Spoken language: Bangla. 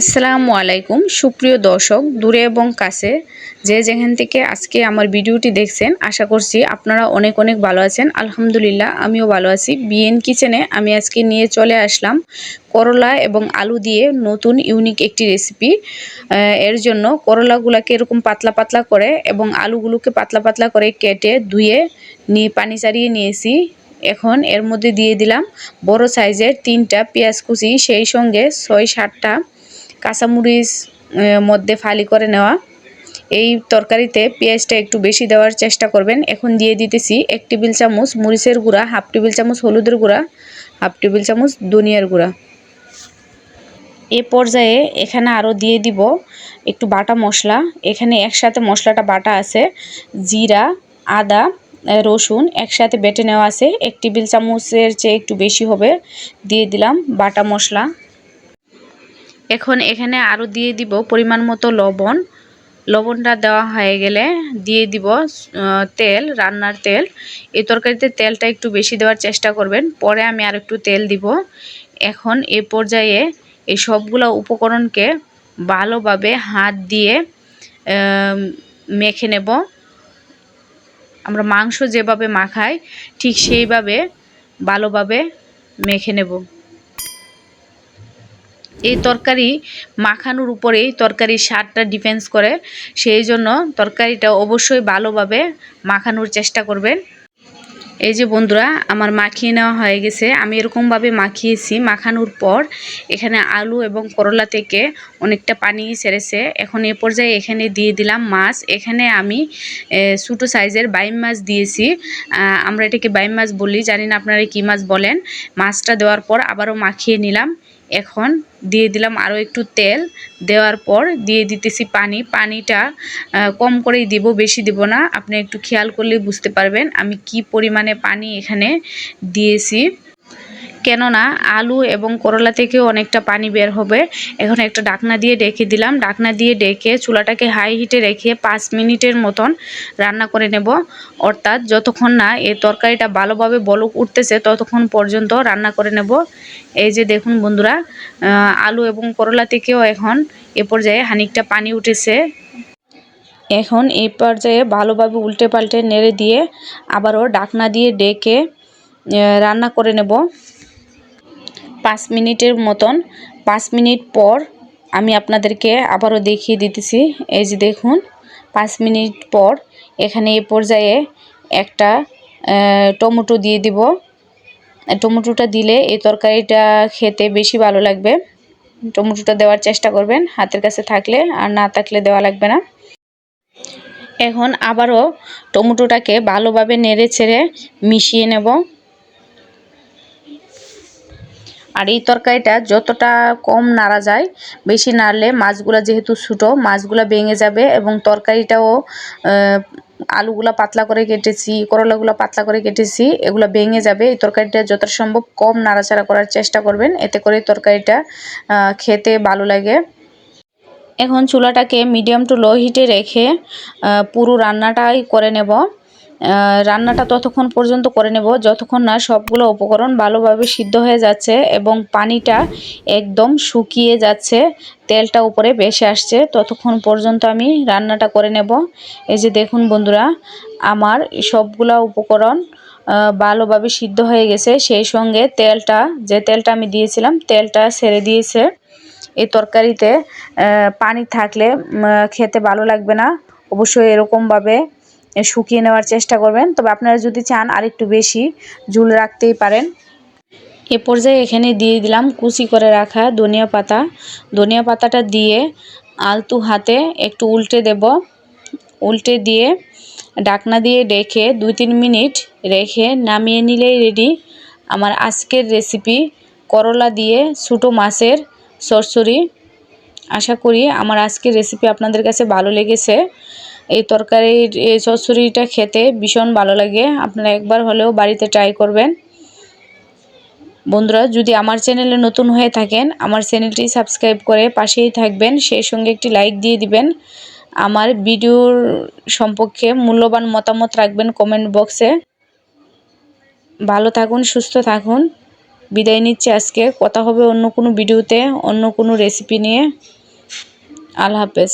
আসসালামু আলাইকুম, সুপ্রিয় দর্শক, দূরে এবং কাছে যে যেখান থেকে আজকে আমার ভিডিওটি দেখছেন, আশা করছি আপনারা অনেক অনেক ভালো আছেন। আলহামদুলিল্লাহ, আমিও ভালো আছি। বিএন কিচেনে আমি আজকে নিয়ে চলে আসলাম করলা এবং আলু দিয়ে নতুন, ইউনিক একটি রেসিপি। এর জন্য করলাগুলোকে এরকম পাতলা পাতলা করে এবং আলুগুলোকে পাতলা পাতলা করে কেটে ধুয়ে নিয়ে পানি চারিয়ে নিয়েছি। এখন এর মধ্যে দিয়ে দিলাম বড় সাইজের তিনটা পেঁয়াজ কুচি, সেই সঙ্গে ছয় সাতটা কাঁচামরিচ মধ্যে ফালি করে নেওয়া। এই তরকারিতে পেঁয়াজটা একটু বেশি দেওয়ার চেষ্টা করবেন। এখন দিয়ে দিতেছি এক টেবিল চামচ মরিচের গুঁড়া, হাফ টেবিল চামচ হলুদের গুঁড়া, হাফ টেবিল চামচ ধনিয়ার গুঁড়া। এ পর্যায়ে এখানে আরও দিয়ে দিব একটু বাটা মশলা। এখানে একসাথে মশলাটা বাটা আছে, জিরা, আদা রসুন একসাথে বেটে নেওয়া আছে। এক টেবিল চামচের চেয়ে একটু বেশি হবে। দিয়ে দিলাম বাটা মশলা। এখন এখানে আরও দিয়ে দিব পরিমাণ মতো লবণ। লবণটা দেওয়া হয়ে গেলে দিয়ে দিব তেল, রান্নার তেল। এই তরকারিতে তেলটা একটু বেশি দেওয়ার চেষ্টা করবেন, পরে আমি আর একটু তেল দিব। এখন এ পর্যায়ে এই সবগুলো উপকরণকে ভালোভাবে হাত দিয়ে মেখে নেব। আমরা মাংস যেভাবে মাখাই, ঠিক সেইভাবে ভালোভাবে মেখে নেব। এই তরকারি মাখানোর উপরেই তরকারির স্বাদটা ডিপেন্ডস করে। সেই জন্য তরকারিটা অবশ্যই ভালোভাবে মাখানোর চেষ্টা করবেন। এই যে বন্ধুরা, আমার মাখিয়ে নেওয়া হয়ে গেছে। আমি এরকমভাবে মাখিয়েছি। মাখানোর পর এখানে আলু এবং করলা থেকে অনেকটা পানি ছেড়েছে। এখন এ পর্যায়ে এখানে দিয়ে দিলাম মাছ। এখানে আমি ছোটো সাইজের বাইম মাছ দিয়েছি। আমরা এটাকে বাইম মাছ বলি। জানি না আপনারা কী মাছ বলেন। মাছটা দেওয়ার পর আবারও মাখিয়ে নিলাম। এখন দিয়ে দিলাম আরও একটু তেল। দেওয়ার পর দিয়ে দিতেছি পানি। পানিটা কম করেই দিব, বেশি দিব না। আপনি একটু খেয়াল করলেই বুঝতে পারবেন আমি কি পরিমাণে পানি এখানে দিয়েছি। কেননা আলু এবং করলা থেকেও অনেকটা পানি বের হবে। এখন একটা ডাকনা দিয়ে ডেকে দিলাম। ডাকনা দিয়ে ডেকে চুলাটাকে হাই হিটে রেখে পাঁচ মিনিটের মতন রান্না করে নেব। অর্থাৎ যতক্ষণ না এই তরকারিটা ভালোভাবে বলক উঠতেছে, ততক্ষণ পর্যন্ত রান্না করে নেব। এই যে দেখুন বন্ধুরা আলু এবং করলা থেকেও এখন এ পর্যায়ে হানিকটা পানি উঠেছে। এখন এই পর্যায়ে ভালোভাবে উল্টে পাল্টে নেড়ে দিয়ে আবারও ডাকনা দিয়ে ডেকে রান্না করে নেব। পাঁচ মিনিটের মতন, পাঁচ মিনিট পর আমি আপনাদেরকে আবারও দেখিয়ে দিতেছি। এই যে দেখুন, পাঁচ মিনিট পর এখানে এ পর্যায়ে একটা টমেটো দিয়ে দিব। টমেটোটা দিলে এই তরকারিটা খেতে বেশি ভালো লাগবে। টমেটোটা দেওয়ার চেষ্টা করবেন, হাতের কাছে থাকলে আর না থাকলে দেওয়া লাগবে না। এখন আবারও টমেটোটাকে ভালোভাবে নেড়ে ছেড়ে মিশিয়ে নেব। আর এই তরকারিটা যতটা কম নাড়া যায়, বেশি নাড়লে মাছগুলো যেহেতু ছোটো, মাছগুলো ভেঙে যাবে এবং তরকারিটাও আলুগুলো পাতলা করে কেটেছি, করলাগুলো পাতলা করে কেটেছি, এগুলো ভেঙে যাবে। এই তরকারিটা যতটা সম্ভব কম নাড়াচাড়া করার চেষ্টা করবেন, এতে করে তরকারিটা খেতে ভালো লাগে। এখন চুলাটাকে মিডিয়াম টু লো হিটে রেখে পুরো রান্নাটাই করে নেব। রান্নাটা ততক্ষণ পর্যন্ত করে নেব। যতক্ষণ না সবগুলো উপকরণ ভালোভাবে সিদ্ধ হয়ে যাচ্ছে এবং পানিটা একদম শুকিয়ে যাচ্ছে, তেলটা উপরে বেশি আসছে, ততক্ষণ পর্যন্ত আমি রান্নাটা করে নেব। এই যে দেখুন বন্ধুরা, আমার সবগুলা উপকরণ ভালোভাবে সিদ্ধ হয়ে গেছে। সেই সঙ্গে তেলটা, যে তেলটা আমি দিয়েছিলাম, তেলটা ছেড়ে দিয়েছে। এই তরকারিতে পানি থাকলে খেতে ভালো লাগবে না। অবশ্যই এরকমভাবে শুকিয়ে নেওয়ার চেষ্টা করবেন। তবে আপনারা যদি চান আরেকটু বেশি ঝুল রাখতেই পারেন। এ পর্যায়ে এখানে দিয়ে দিলাম কুচি করে রাখা ধনিয়া পাতা। ধনিয়া পাতাটা দিয়ে আলতু হাতে একটু উল্টে দেব। উল্টে দিয়ে ডাকনা দিয়ে ডেকে দুই তিন মিনিট রেখে নামিয়ে নিলেই রেডি আমার আজকের রেসিপি করলা দিয়ে ছোটো মাছের সরসরি আশা করি আমার আজকের রেসিপি আপনাদের কাছে ভালো লেগেছে। এই তরকারির, এই চচ্চড়িটা খেতে ভীষণ ভালো লাগে। আপনারা একবার হলেও বাড়িতে ট্রাই করবেন। বন্ধুরা, যদি আমার চ্যানেলে নতুন হয়ে থাকেন, আমার চ্যানেলটি সাবস্ক্রাইব করে পাশেই থাকবেন, সেই সঙ্গে একটি লাইক দিয়ে দিবেন। আমার ভিডিওর সম্পর্কে মূল্যবান মতামত রাখবেন কমেন্ট বক্সে ভালো থাকুন, সুস্থ থাকুন। বিদায় নিচ্ছি আজকে। কথা হবে অন্য কোনো ভিডিওতে অন্য কোনো রেসিপি নিয়ে। আল্লাহ হাফেজ।